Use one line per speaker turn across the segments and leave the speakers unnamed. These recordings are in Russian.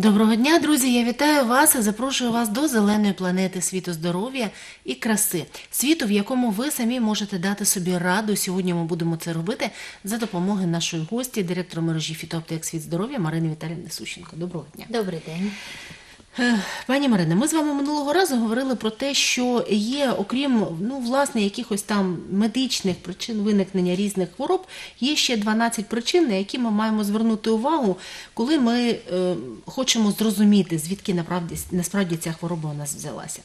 Доброго дня, друзі! Я вітаю вас і запрошую вас до зеленої планети світу здоров'я і краси, світу, в якому ви самі можете дати собі раду. Сьогодні ми будемо це робити за допомогою нашої гості, директора мережі Фітоптик світ здоров'я Марини Віталіївни Сущенко. Доброго дня.
Добрий день.
Е, Пані Марине, ми з вами минулого разу говорили про те, що є, окрім ну, власне, якихось там медичних причин виникнення різних хвороб, є ще 12 причин, на які ми маємо звернути увагу, коли ми е, хочемо зрозуміти, звідки насправді, насправді ця хвороба у нас взялася.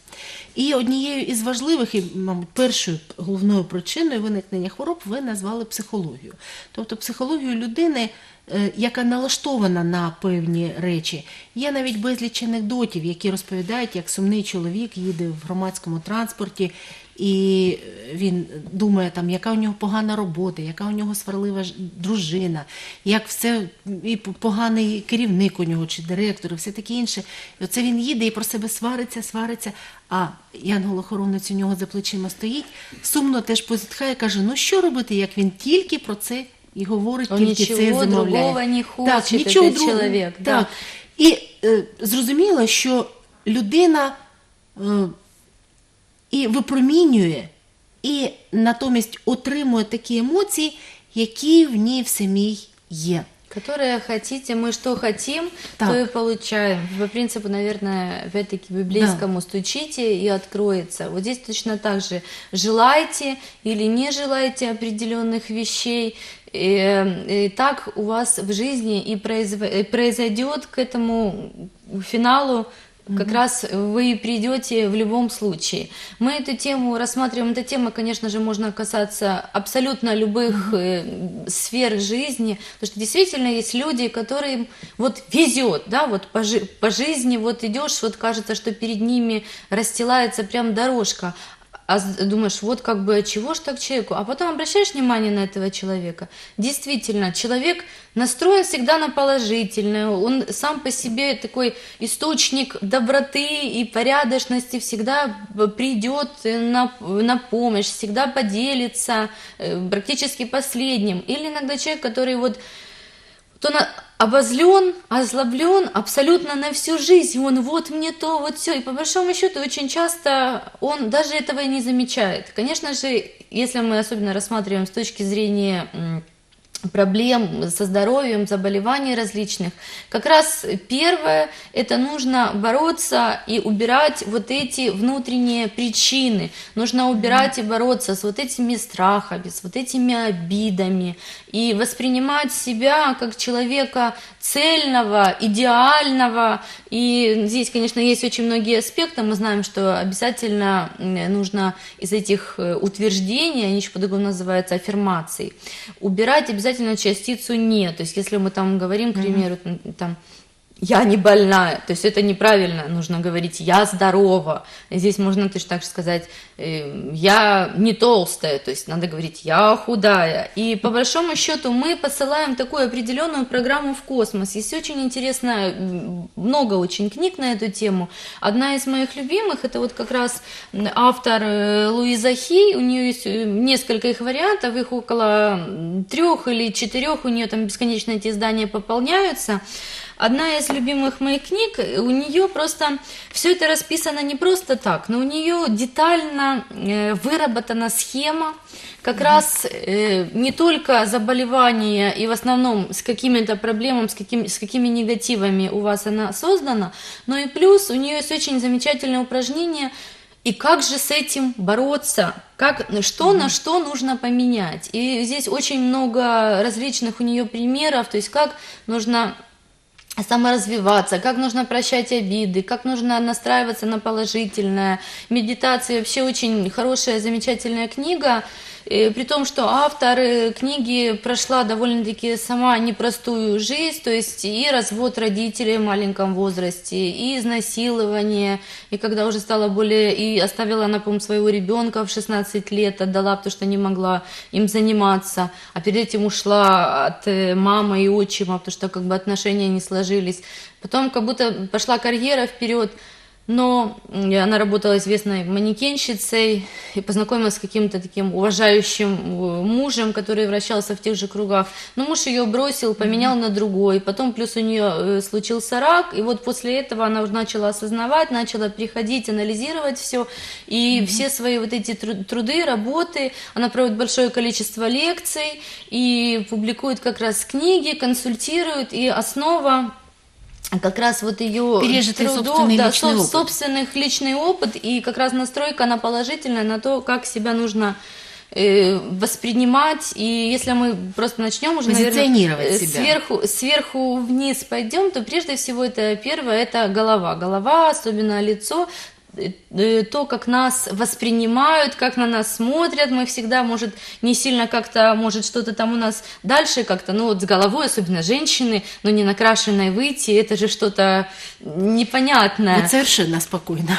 І однією із важливих і, мабуть, першою головною причиною виникнення хвороб ви назвали психологію. Тобто психологію людини яка налаштована на певні речі. Є навіть безліч анекдотів, які розповідають, як сумний чоловік їде в громадському транспорті, і він думає, там, яка у нього погана робота, яка у нього сварлива дружина, як все і поганий керівник у нього чи директор, і все таке інше. І оце він їде і про себе свариться, свариться. А янгол-охоронець у нього за плечима стоїть, сумно теж позітхає, каже: ну що робити, як він тільки про це і говорить,
Он
тільки це
нічого
замовляє.
другого не хоче,
так, нічого
этот
другого.
чоловік, да.
Так. І е, зрозуміло, що людина е, і випромінює, і натомість отримує такі емоції, які в ній в самій є.
Которые хотите, мы что хотим,
Так.
то и получаем. По принципу, наверное, опять-таки библейскому стучите и откроется. Вот здесь точно так же желайте или не желайте определенных вещей. И, и так у вас в жизни и произв- и произойдет к этому финалу как раз вы придете в любом случае. Мы эту тему рассматриваем. Эта тема, конечно же, можно касаться абсолютно любых э, сфер жизни, потому что действительно есть люди, которым вот везет, да, вот по, жи- по жизни вот идешь, вот кажется, что перед ними расстилается прям дорожка, а думаешь, вот как бы, чего ж так человеку? А потом обращаешь внимание на этого человека. Действительно, человек настроен всегда на положительное, он сам по себе такой источник доброты и порядочности, всегда придет на, на помощь, всегда поделится э, практически последним. Или иногда человек, который вот то он обозлен, озлоблен абсолютно на всю жизнь. Он вот мне то, вот все. И по большому счету очень часто он даже этого и не замечает. Конечно же, если мы особенно рассматриваем с точки зрения проблем со здоровьем, заболеваний различных. Как раз первое, это нужно бороться и убирать вот эти внутренние причины. Нужно убирать и бороться с вот этими страхами, с вот этими обидами. И воспринимать себя как человека цельного, идеального. И здесь, конечно, есть очень многие аспекты. Мы знаем, что обязательно нужно из этих э, утверждений, они еще по-другому называются аффирмацией, убирать обязательно частицу «не». То есть если мы там говорим, к примеру, там, я не больная, то есть это неправильно, нужно говорить я здорова. Здесь можно точно так же сказать э, я не толстая, то есть надо говорить я худая. И по большому счету мы посылаем такую определенную программу в космос. Есть очень интересно, много очень книг на эту тему. Одна из моих любимых, это вот как раз автор э, Луиза Хей, у нее есть э, несколько их вариантов, их около трех или четырех, у нее там бесконечно эти издания пополняются. Одна из любимых моих книг, э, у нее просто все это расписано не просто так, но у нее детально э, выработана схема, как раз э, не только заболевания и в основном с какими-то проблемами, с, каким, с какими негативами у вас она создана, но и плюс у нее есть очень замечательное упражнение и как же с этим бороться? Как, что на что нужно поменять? И здесь очень много различных у нее примеров, то есть как нужно саморазвиваться, как нужно прощать обиды, как нужно настраиваться на положительное. Медитация вообще очень хорошая, замечательная книга. Э, При том, что автор э, книги прошла довольно-таки сама непростую жизнь, то есть и развод родителей в маленьком возрасте, и изнасилование, и когда уже стала более, и оставила она, по-моему, своего ребенка в 16 лет, отдала, потому что не могла им заниматься, а перед этим ушла от э, мамы и отчима, потому что как бы отношения не сложились. Потом как будто пошла карьера вперед, но она работала известной манекенщицей и познакомилась с каким-то таким уважающим э, мужем, который вращался в тех же кругах. Но муж ее бросил, поменял на другой. Потом плюс у нее э, случился рак, и вот после этого она уже начала осознавать, начала приходить, анализировать все, и все свои вот эти тру- труды, работы, она проводит большое количество лекций и публикует как раз книги, консультирует, и основа как раз вот ее
Пережитый
трудов,
собственный
да,
личный
соб-
опыт.
собственных личный опыт и как раз настройка на положительное, на то, как себя нужно э, воспринимать. И если мы просто начнем уже, наверное, э,
себя.
сверху, сверху вниз пойдем, то прежде всего это первое, это голова. Голова, особенно лицо, то, как нас воспринимают, как на нас смотрят, мы всегда, может, не сильно как-то, может, что-то там у нас дальше как-то, ну вот с головой, особенно женщины, но не накрашенной выйти, это же что-то непонятное.
Вот совершенно спокойно.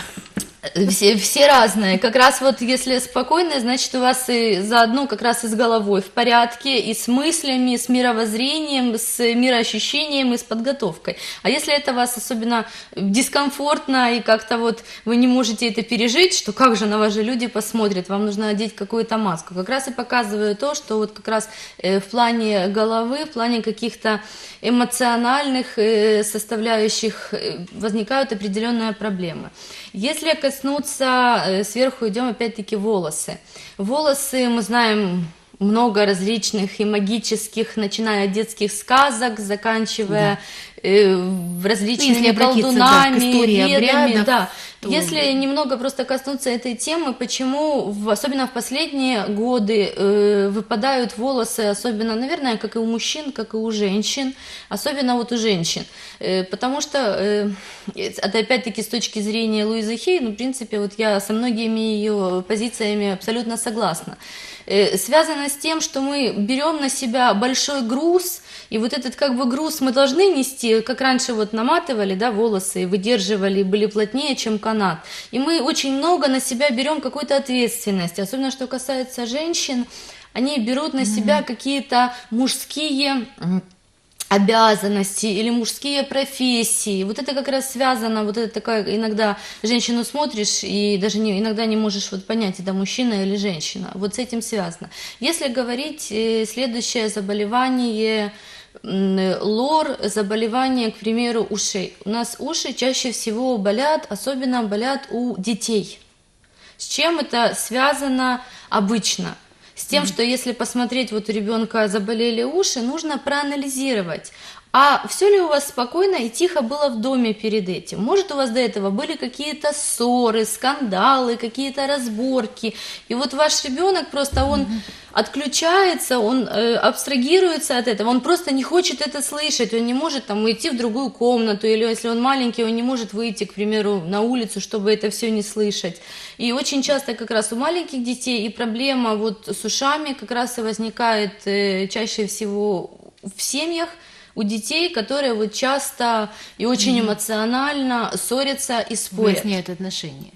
Все, все разные. Как раз вот если спокойно, значит у вас и заодно как раз и с головой в порядке, и с мыслями, и с мировоззрением, с мироощущением, и с подготовкой. А если это вас особенно дискомфортно, и как-то вот вы не можете это пережить, что как же на вас же люди посмотрят, вам нужно одеть какую-то маску. Как раз и показываю то, что вот как раз э, в плане головы, в плане каких-то эмоциональных э, составляющих э, возникают определенные проблемы. Если коснуться, э, сверху идем опять-таки волосы. Волосы, мы знаем, много различных и магических, начиная от детских сказок, заканчивая э, различными
Ну, да,
колдунами,
истории
ведами,
обрядов,
да.
То-
Если немного просто коснуться этой темы, почему, в- особенно в последние годы, э, выпадают волосы, особенно, наверное, как и у мужчин, как и у женщин, особенно вот у женщин. Э, потому что, э, это опять-таки с точки зрения Луизы Хей, ну, в принципе, вот я со многими ее позициями абсолютно согласна. Э, связано с тем, что мы берем на себя большой груз, и вот этот как бы груз мы должны нести, как раньше вот наматывали, да, волосы, и выдерживали, и были плотнее, чем канат. И мы очень много на себя берем какой-то ответственности, особенно что касается женщин, они берут на себя какие-то мужские обязанности или мужские профессии. Вот это как раз связано, вот это такая, иногда женщину смотришь и даже не, иногда не можешь вот понять, это мужчина или женщина. Вот с этим связано. Если говорить э, следующее заболевание, лор, заболевание, к примеру, ушей. У нас уши чаще всего болят, особенно болят у детей. С чем это связано обычно? С тем, что если посмотреть, вот у ребенка заболели уши, нужно проанализировать. А все ли у вас спокойно и тихо было в доме перед этим? Может, у вас до этого были какие-то ссоры, скандалы, какие-то разборки? И вот ваш ребенок просто он отключается, он э, абстрагируется от этого, он просто не хочет это слышать, он не может там уйти в другую комнату, или если он маленький, он не может выйти, к примеру, на улицу, чтобы это все не слышать. И очень часто как раз у маленьких детей и проблема вот с ушами как раз и возникает э, чаще всего в семьях, у детей, которые вот часто и очень эмоционально ссорятся и спорят.
Выясняют отношения.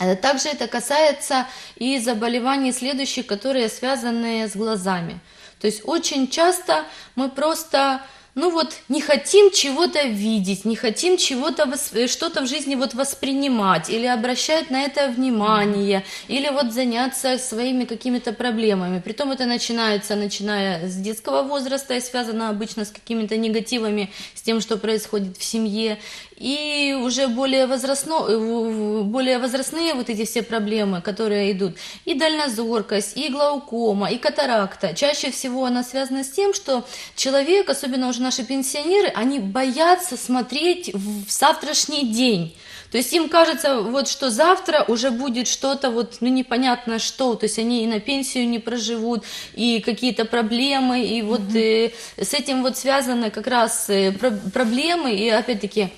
Э, Также это касается и заболеваний следующих, которые связаны с глазами. То есть очень часто мы просто, ну вот, не хотим чего-то видеть, не хотим чего-то, э, что-то в жизни вот воспринимать, или обращать на это внимание, или вот заняться своими какими-то проблемами. Притом это начинается, начиная с детского возраста, и связано обычно с какими-то негативами, с тем, что происходит в семье, и уже более, возрастно, э, более возрастные вот эти все проблемы, которые идут, и дальнозоркость, и глаукома, и катаракта, чаще всего она связана с тем, что человек, особенно уже наши пенсионеры, они боятся смотреть в завтрашний день. То есть им кажется, вот, что завтра уже будет что-то, вот, ну, непонятно что, то есть они и на пенсию не проживут, и какие-то проблемы, и вот э, с этим вот связаны как раз э, про- проблемы, и опять-таки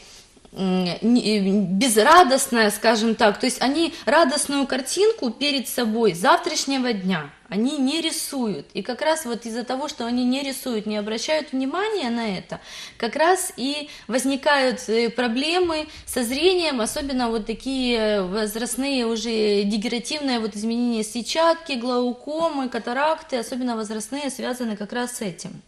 безрадостная, скажем так, то есть они радостную картинку перед собой завтрашнего дня, они не рисуют. И как раз вот из-за того, что они не рисуют, не обращают внимания на это, как раз и возникают э, проблемы со зрением, особенно вот такие возрастные уже дегенеративные вот изменения сетчатки, глаукомы, катаракты, особенно возрастные, связаны как раз с этим.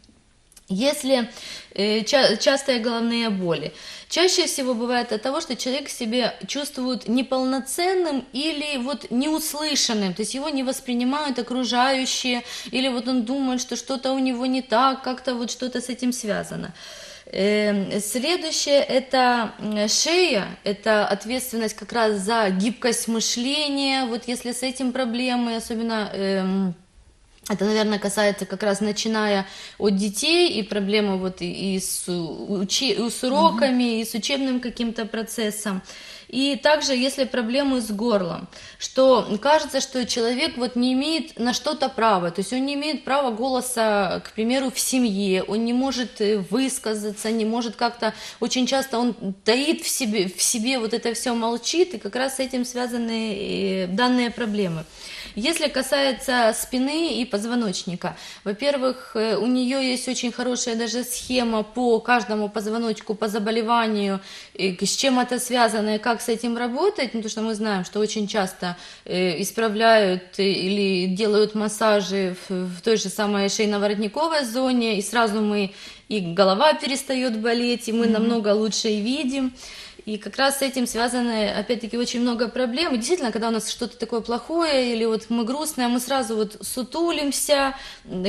Если э, ча- частые головные боли, чаще всего бывает от того, что человек себя чувствует неполноценным или вот неуслышанным, то есть его не воспринимают окружающие, или вот он думает, что что-то у него не так, как-то вот что-то с этим связано. Эм, Следующее это шея, это ответственность как раз за гибкость мышления, вот если с этим проблемы, особенно эм, это, наверное, касается как раз начиная от детей и проблемы вот и, и с, учи- и с уроками, и с учебным каким-то процессом. И также, если проблемы с горлом, что кажется, что человек вот не имеет на что-то права, то есть он не имеет права голоса, к примеру, в семье, он не может э, высказаться, не может как-то, очень часто он таит в себе, в себе вот это все молчит, и как раз с этим связаны э, данные проблемы. Если касается спины и позвоночника, во-первых, э, у нее есть очень хорошая даже схема по каждому позвоночку, по заболеванию, с чем это связано и как с этим работать, ну, потому что мы знаем, что очень часто э, исправляют или делают массажи в, той же самой шейно-воротниковой зоне, и сразу мы и голова перестает болеть, и мы намного лучше и видим. И как раз с этим связаны, опять-таки, очень много проблем. И действительно, когда у нас что-то такое плохое, или вот мы грустные, мы сразу вот сутулимся,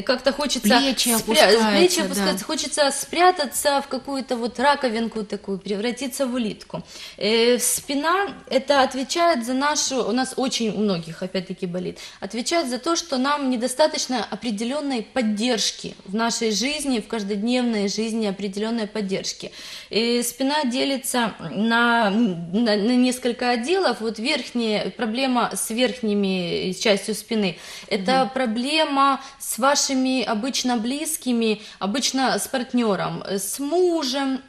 как-то хочется...
Плечи
спря-
опускаются,
плечи
да.
опускаются, хочется спрятаться в какую-то вот раковинку такую, превратиться в улитку. Э, спина, это отвечает за нашу, у нас очень у многих, опять-таки, болит, отвечает за то, что нам недостаточно определенной поддержки в нашей жизни, в каждодневной жизни определенной поддержки. И спина делится на, на, на несколько отделов. Вот верхняя проблема с верхними частью спины. Это проблема с вашими обычно близкими, обычно с партнером, с мужем,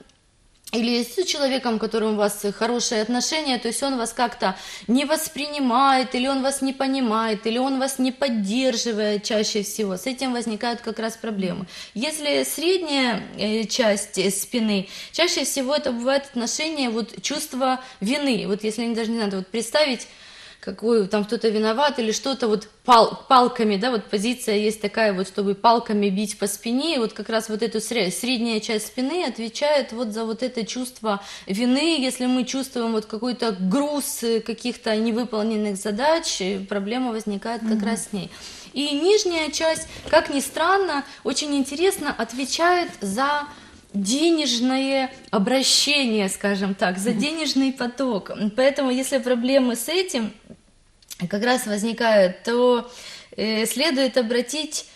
или с человеком, которым у вас хорошие отношения, то есть он вас как-то не воспринимает, или он вас не понимает, или он вас не поддерживает чаще всего, с этим возникают как раз проблемы. Если средняя э, часть спины, чаще всего это бывает отношение, вот чувство вины, вот если даже не надо вот представить, какой там кто-то виноват или что-то вот пал, палками, да, вот позиция есть такая вот, чтобы палками бить по спине, и вот как раз вот эту сре- средняя часть спины отвечает вот за вот это чувство вины, если мы чувствуем вот какой-то груз э, каких-то невыполненных задач, э, проблема возникает как раз с ней. И нижняя часть, как ни странно, очень интересно отвечает за денежное обращение, скажем так, за денежный поток. Поэтому, если проблемы с этим как раз возникают, то э, следует обратить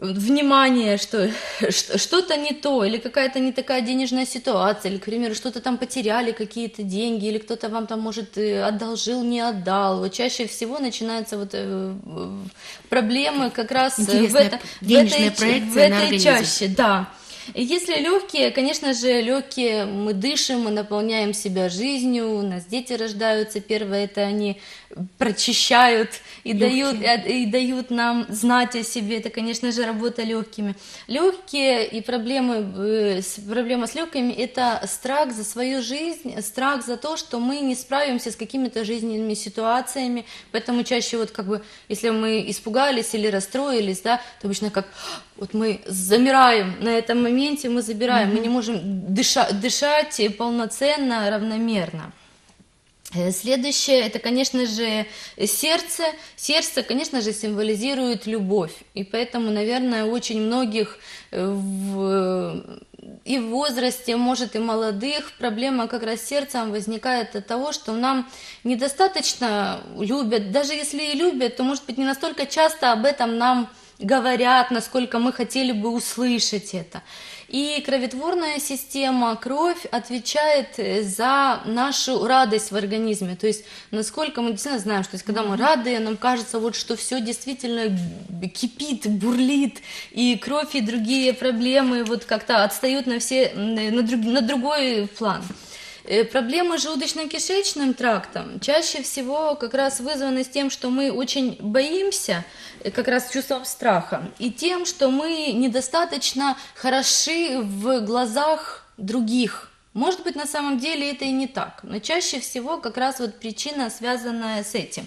внимание, что что-то не то, или какая-то не такая денежная ситуация, или, к примеру, что-то там потеряли, какие-то деньги, или кто-то вам там, может, э, одолжил, не отдал. Вот чаще всего начинаются вот э, проблемы как раз в, это- в этой, в этой чаще, да. Если легкие, конечно же, легкие, мы дышим, мы наполняем себя жизнью, у нас дети рождаются, первое это они прочищают и дают, и, и дают нам знать о себе, это, конечно же, работа легкими. Легкие и проблемы, э, проблема с легкими – это страх за свою жизнь, страх за то, что мы не справимся с какими-то жизненными ситуациями, поэтому чаще вот как бы, если мы испугались или расстроились, да, то обычно как вот мы замираем на этом моменте, мы забираем, мы не можем дыша, дышать полноценно, равномерно. Э, Следующее, это, конечно же, сердце. Сердце, конечно же, символизирует любовь. И поэтому, наверное, очень многих э, в, и в возрасте, может, и молодых, проблема как раз с сердцем возникает от того, что нам недостаточно любят. Даже если и любят, то, может быть, не настолько часто об этом нам говорят, насколько мы хотели бы услышать это. И кроветворная система, кровь отвечает э, за нашу радость в организме. То есть, насколько мы действительно знаем, что есть, когда мы рады, нам кажется, вот, что все действительно кипит, бурлит, и кровь, и другие проблемы вот как-то отстают на, все, на, друг- на другой план. Э, Проблемы с желудочно-кишечным трактом чаще всего как раз вызваны с тем, что мы очень боимся, как раз чувством страха, и тем, что мы недостаточно хороши в глазах других. Может быть, на самом деле это и не так, но чаще всего как раз вот причина, связанная с этим.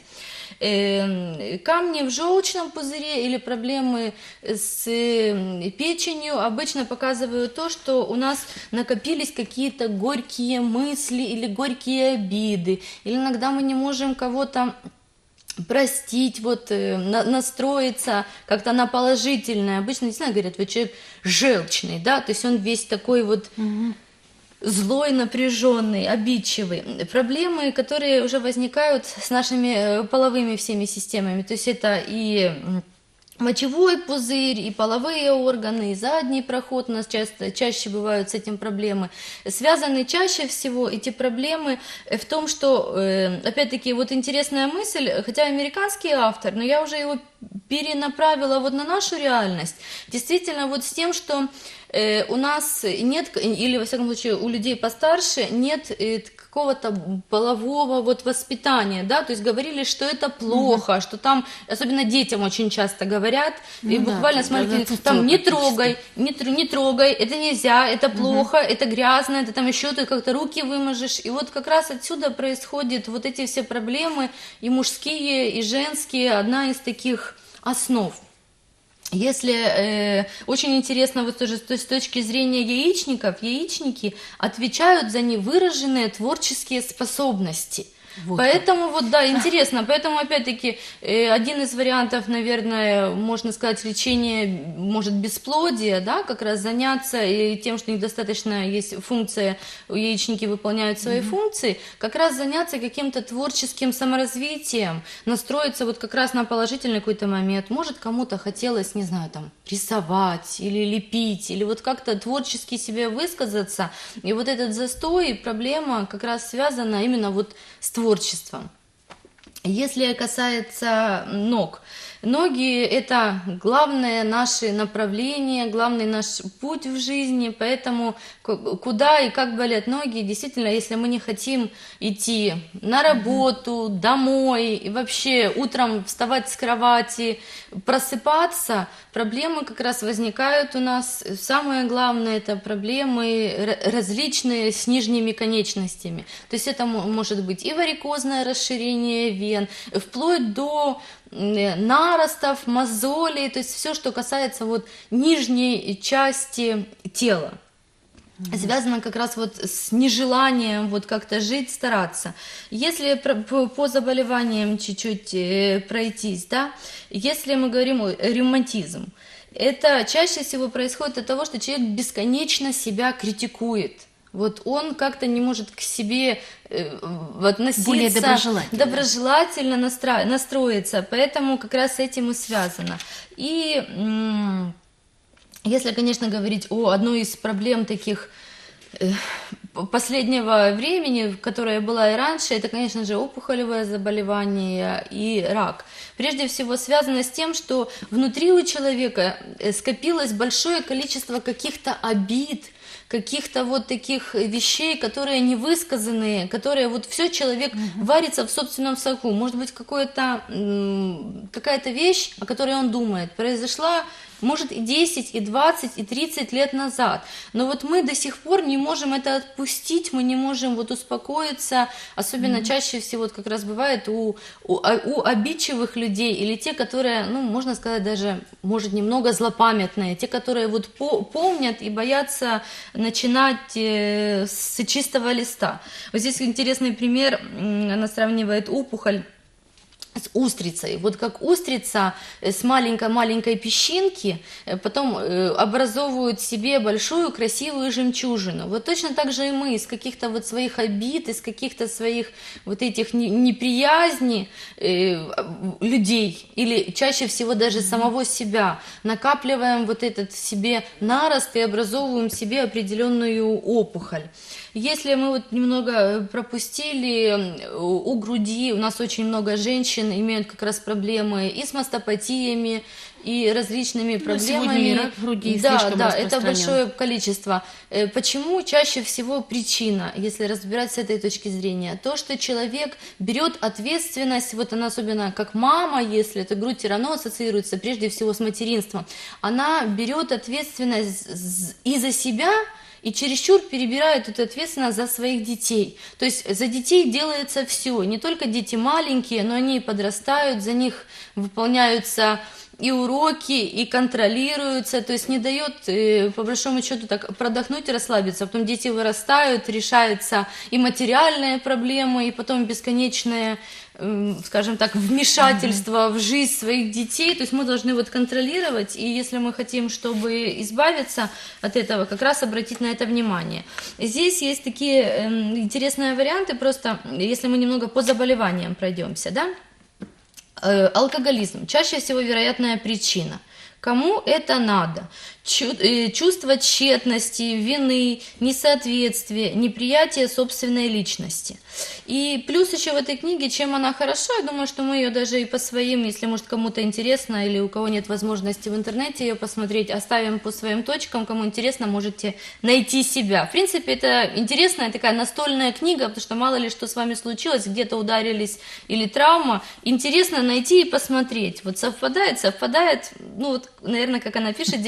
э, камни в желчном пузыре или проблемы с э, печенью обычно показывают то, что у нас накопились какие-то горькие мысли или горькие обиды, или иногда мы не можем кого-то простить, вот э, на- настроиться как-то на положительное. Обычно, не знаю, говорят, вот человек желчный, да, то есть он весь такой вот злой, напряженный, обидчивый. Проблемы, которые уже возникают с нашими э, половыми всеми системами, то есть это и мочевой пузырь, и половые органы, и задний проход у нас часто, чаще бывают с этим проблемы. Связаны чаще всего эти проблемы э, в том, что, э, опять-таки, вот интересная мысль, хотя американский автор, но я уже его перенаправила вот на нашу реальность, действительно вот с тем, что э, у нас нет, или во всяком случае у людей постарше нет какого-то полового вот воспитания, да, то есть говорили, что это плохо, что там, особенно детям очень часто говорят, и
Ну да,
буквально смотрите,
да,
там не трогай, не, тр- не трогай, это нельзя, это плохо, это грязно, это там еще ты как-то руки выможешь, и вот как раз отсюда происходят вот эти все проблемы, и мужские, и женские, одна из таких основ. Если э, очень интересно вот тоже с точки зрения яичников, яичники отвечают за невыраженные творческие способности.
Вот
Поэтому вот да, интересно. Поэтому опять-таки э, один из вариантов, наверное, можно сказать, лечения может бесплодия, да, как раз заняться и тем, что недостаточно есть функция, яичники выполняют свои функции, как раз заняться каким-то творческим саморазвитием, настроиться вот как раз на положительный какой-то момент. Может, кому-то хотелось, не знаю, там, рисовать или лепить, или вот как-то творчески себе высказаться. И вот этот застой, проблема как раз связана именно вот с творчеством. Если касается ног, ноги это главное наше направление, главный наш путь в жизни, поэтому ку- куда и как болят ноги, действительно, если мы не хотим идти на работу, домой и вообще утром вставать с кровати, просыпаться, проблемы как раз возникают у нас. Самое главное это проблемы различные с нижними конечностями. То есть это мо- может быть и варикозное расширение вен, вплоть до наростов, мозолей, то есть все, что касается вот нижней части тела. Связано как раз вот с нежеланием вот как-то жить, стараться. Если по, заболеваниям чуть-чуть э, пройтись, да, если мы говорим о ревматизм, это чаще всего происходит от того, что человек бесконечно себя критикует. Вот он как-то не может к себе э, относиться
Более доброжелательно.
доброжелательно настра- настроиться, поэтому как раз с этим и связано. И если, конечно, говорить о одной из проблем таких э, последнего времени, которая была и раньше, это, конечно же, опухолевое заболевание и рак. Прежде всего связано с тем, что внутри у человека э, скопилось большое количество каких-то обид, каких-то вот таких вещей, которые не высказанные, которые вот все человек варится в собственном соку. Может быть, какое-то, м, какая-то вещь, о которой он думает, произошла может и 10, и 20, и 30 лет назад. Но вот мы до сих пор не можем это отпустить, мы не можем вот успокоиться. Особенно чаще всего вот как раз бывает у, у, а- у обидчивых людей или те, которые, ну, можно сказать, даже, может, немного злопамятные, те, которые вот по- помнят и боятся начинать э, с чистого листа. Вот здесь интересный пример, она сравнивает опухоль с устрицей. Вот как устрица э, с маленькой-маленькой песчинки э, потом э, образовывают себе большую красивую жемчужину. Вот точно так же и мы из каких-то вот своих обид, из каких-то своих вот этих не- неприязни людей или чаще всего даже самого себя накапливаем вот этот в себе нарост и образовываем себе определенную опухоль. Если мы вот немного э, пропустили у груди, у нас очень много женщин имеют как раз проблемы и с мастопатиями, и различными
Ну,
проблемами.
и рак груди
да, да, это большое количество. Э, Почему чаще всего причина, если разбирать с этой точки зрения, то, что человек берет ответственность, вот она особенно как мама, если это грудь все равно ассоциируется прежде всего с материнством, она берет ответственность и за себя, и чересчур перебирают эту ответственность за своих детей. То есть за детей делается все, не только дети маленькие, но они и подрастают, за них выполняются и уроки, и контролируются, то есть не дает, э, по большому счету, так продохнуть и расслабиться. Потом дети вырастают, решаются и материальные проблемы, и потом бесконечное, эм, скажем так, вмешательство в жизнь своих детей. То есть мы должны вот контролировать, и если мы хотим, чтобы избавиться от этого, как раз обратить на это внимание. Здесь есть такие эм, интересные варианты, просто если мы немного по заболеваниям пройдемся, да? Э, алкоголизм чаще всего вероятная причина. Кому это надо? Э, чувство тщетности, вины, несоответствия, неприятие собственной личности. И плюс еще в этой книге, чем она хороша, я думаю, что мы ее даже и по своим, если может кому-то интересно или у кого нет возможности в интернете ее посмотреть, оставим по своим точкам, кому интересно, можете найти себя. В принципе, это интересная такая настольная книга, потому что мало ли что с вами случилось, где-то ударились или травма, интересно найти и посмотреть. Вот совпадает, совпадает, ну вот, наверное, как она пишет,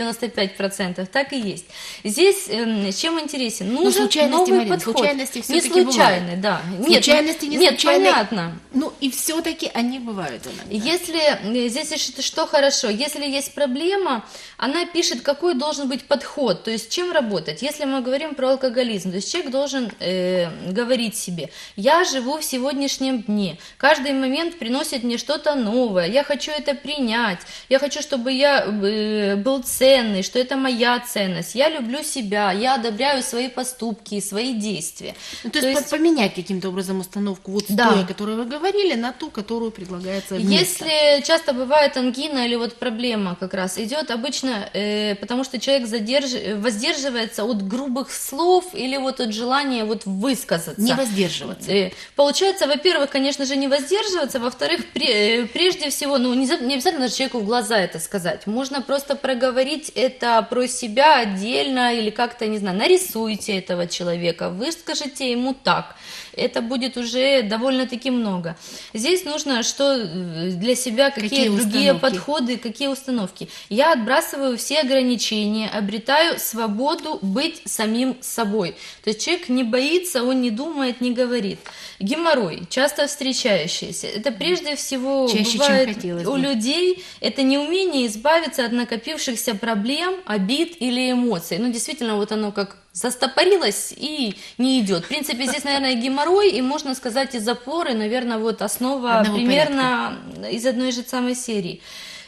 90-95%, так и есть. Здесь эм, чем интересен? Нужен
случайности,
новый
Марин,
подход.
случайности
не
всё-таки
случайный, да. Нет,
Случайности не
нет,
случайные.
понятно.
Ну и все-таки они бывают иногда.
Если э, здесь что, что хорошо, если есть проблема, она пишет, какой должен быть подход, то есть чем работать. Если мы говорим про алкоголизм, то есть человек должен э, говорить себе, я живу в сегодняшнем дне, каждый момент приносит мне что-то новое, я хочу это принять, я хочу, чтобы я э, был ценный, что это моя ценность, я люблю себя, я одобряю свои поступки, свои действия.
Ну, то, есть, по- поменять каким-то образом установку вот
Да.
той, о которой вы говорили, на ту, которую предлагается вместо.
Если часто бывает ангина или вот проблема как раз идет обычно, э, потому что человек задерж- воздерживается от грубых слов или вот от желания вот высказаться.
Не воздерживаться.
Э, Получается, во-первых, конечно же, не воздерживаться, во-вторых, пре- э, прежде всего, ну, не, не обязательно человеку в глаза это сказать, можно просто проговорить это про себя отдельно или как-то, не знаю, нарисуйте этого человека, выскажите ему так, это будет уже довольно-таки много. Здесь нужно что э, для себя, какие,
Какие
другие
установки?
подходы, какие установки. Я отбрасываю все ограничения, обретаю свободу быть самим собой. То есть человек не боится, он не думает, не говорит. Геморрой, часто встречающийся, это прежде всего
Чаще, чем
бывает
хотелось
у
бы.
людей, это неумение избавиться от накопившихся проблем, обид или эмоций. Ну, действительно, вот оно как застопорилось и не идет. В принципе, здесь, наверное, геморрой, и можно сказать, и запоры, наверное, вот основа
Одного
примерно из одной же самой серии.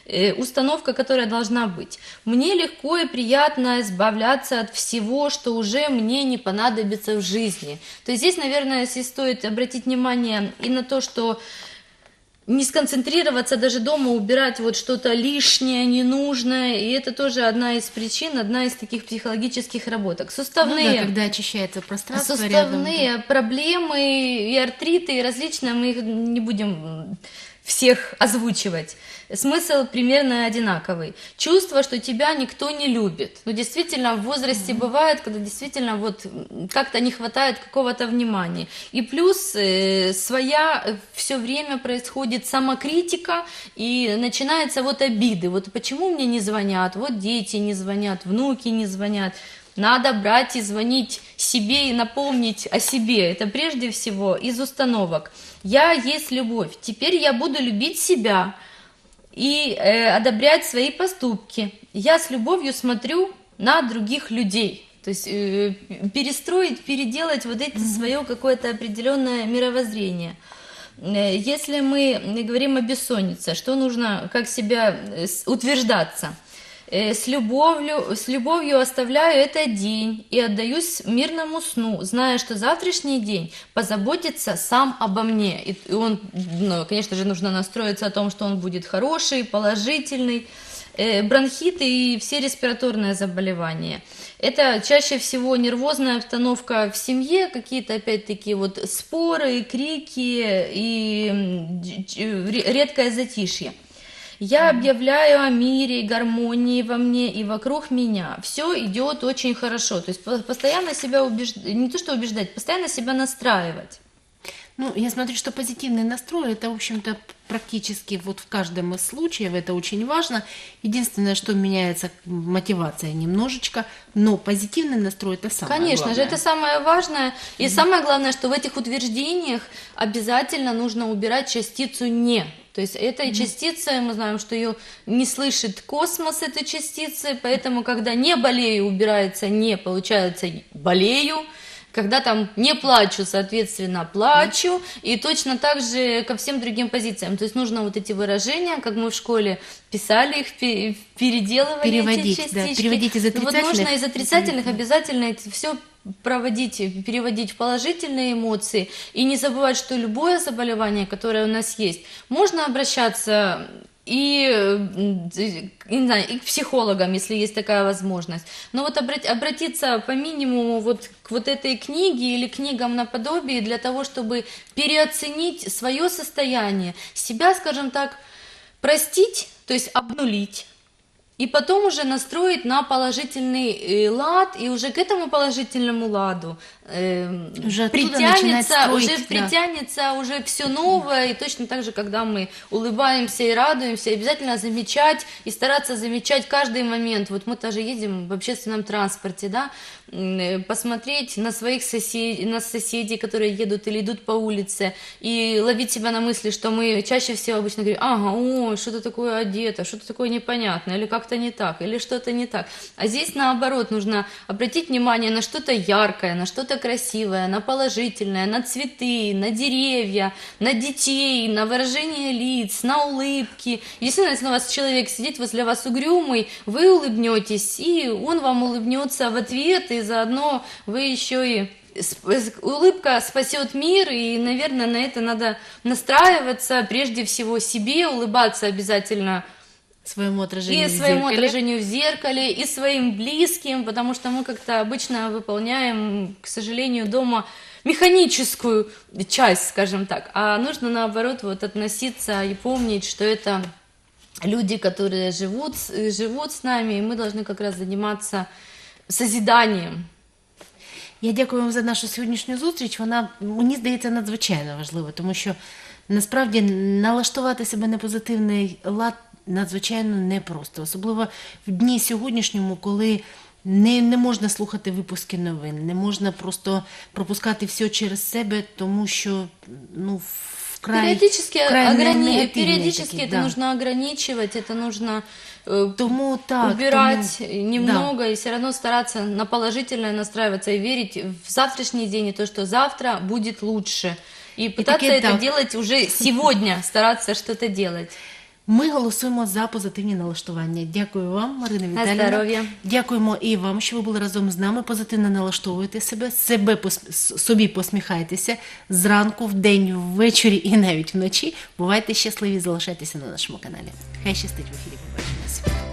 Э, Установка, которая должна быть. Мне легко и приятно избавляться от всего, что уже мне не понадобится в жизни. То есть здесь, наверное, если стоит обратить внимание и на то, что не сконцентрироваться даже дома, убирать вот что-то лишнее, ненужное, и это тоже одна из причин, одна из таких психологических работок.
Ну
Суставные,
да, когда очищается пространство рядом.
суставные проблемы и артриты, и различные, мы их не будем всех озвучивать. Смысл примерно одинаковый. Чувство, что тебя никто не любит. Ну, действительно, в возрасте бывает, когда действительно вот как-то не хватает какого-то внимания. И плюс э, своя все время происходит самокритика, и начинается вот обиды. Вот почему мне не звонят, вот дети не звонят, внуки не звонят. Надо брать и звонить себе и напомнить о себе. Это прежде всего из установок. Я есть любовь. Теперь я буду любить себя и э, одобрять свои поступки. Я с любовью смотрю на других людей. То есть э, перестроить, переделать вот это свое какое-то определенное мировоззрение. Э, Если мы говорим о бессоннице, что нужно, как себя э, утверждаться? Э, С любовью, с любовью оставляю этот день и отдаюсь мирному сну, зная, что завтрашний день позаботится сам обо мне. И он, ну, конечно же, нужно настроиться о том, что он будет хороший, положительный. Э, Бронхиты и все респираторные заболевания. Это чаще всего нервозная обстановка в семье, какие-то опять-таки вот споры, крики и редкое затишье. Я объявляю о мире и гармонии во мне и вокруг меня. Все идет очень хорошо. То есть по- постоянно себя убеждать, не то что убеждать, постоянно себя настраивать.
Ну, я смотрю, что позитивный настрой, это, в общем-то, практически вот в каждом из случаев, это очень важно. Единственное, что меняется мотивация немножечко, но позитивный настрой это самое
Конечно
главное.
же, это самое важное. И самое главное, что в этих утверждениях обязательно нужно убирать частицу «не». То есть этой частица, мы знаем, что ее не слышит космос этой частицы, поэтому когда не болею убирается не, получается болею. Когда там не плачу, соответственно, плачу. И точно так же ко всем другим позициям. То есть нужно вот эти выражения, как мы в школе писали их, пе- переделывали
Переводить,
эти
да,
частички.
переводить из
Ну Вот
отрицательных
нужно из отрицательных обязательно это все проводить, переводить в положительные эмоции и не забывать, что любое заболевание, которое у нас есть, можно обращаться и, и, не знаю, и к психологам, если есть такая возможность. Но вот обрат- обратиться по минимуму вот к вот этой книге или книгам наподобие для того, чтобы переоценить свое состояние, себя, скажем так, простить, то есть обнулить, и потом уже настроить на положительный э, лад, и уже к этому положительному ладу эм,
Уже
притянется,
строить,
уже
да.
притянется уже все новое, и точно так же, когда мы улыбаемся и радуемся, обязательно замечать и стараться замечать каждый момент. Вот мы тоже едем в общественном транспорте, да, э, посмотреть на своих соседей, на соседей, которые едут или идут по улице, и ловить себя на мысли, что мы чаще всего обычно говорим, ага, ой, что-то такое одето, что-то такое непонятное, или как-то не так, или что-то не так. А здесь наоборот, нужно обратить внимание на что-то яркое, на что-то красивое, на положительное, на цветы, на деревья, на детей, на выражение лиц, на улыбки. Естественно, если у вас человек сидит возле вас угрюмый, вы улыбнетесь, и он вам улыбнется в ответ, и заодно вы еще и улыбка спасет мир, и, наверное, на это надо настраиваться, прежде всего себе, улыбаться обязательно
своему отражению
и
в
своему
зеркале.
отражению в зеркале, и своим близким, потому что мы как-то обычно выполняем, к сожалению, дома механическую часть, скажем так, а нужно наоборот вот относиться и помнить, что это люди, которые живут, с- живут с нами, и мы должны как раз заниматься созиданием.
Я дякую вам за нашу сьогоднішню зустріч. Вона мені здається надзвичайно важлива, тому що насправді налаштувати себе на позитивний лад надзвичайно непросто, особливо в дні сьогоднішньому, коли не, не можна слухати випуски новин, не можна просто пропускати все через себе, тому що ну вкрай
периодически,
вкрай
ограни- периодически
такий,
это
да.
нужно ограничивать, это нужно э,
Тому так
убирать
тому-
немного и все равно стараться на положительное настраиваться и верить в завтрашний день и то, что завтра будет лучше. И пытаться
таки
это
так.
делать уже сегодня, стараться что-то делать.
Ми голосуємо за позитивні налаштування. Дякую вам, Марина
На здоров'я.
Дякуємо і вам, що ви були разом з нами. Позитивно налаштовуйте себе, себе пос- собі посміхайтеся зранку, вдень, ввечері і навіть вночі. Бувайте щасливі, залишайтеся на нашому каналі. Хай щастить в ефірі. Бувайте.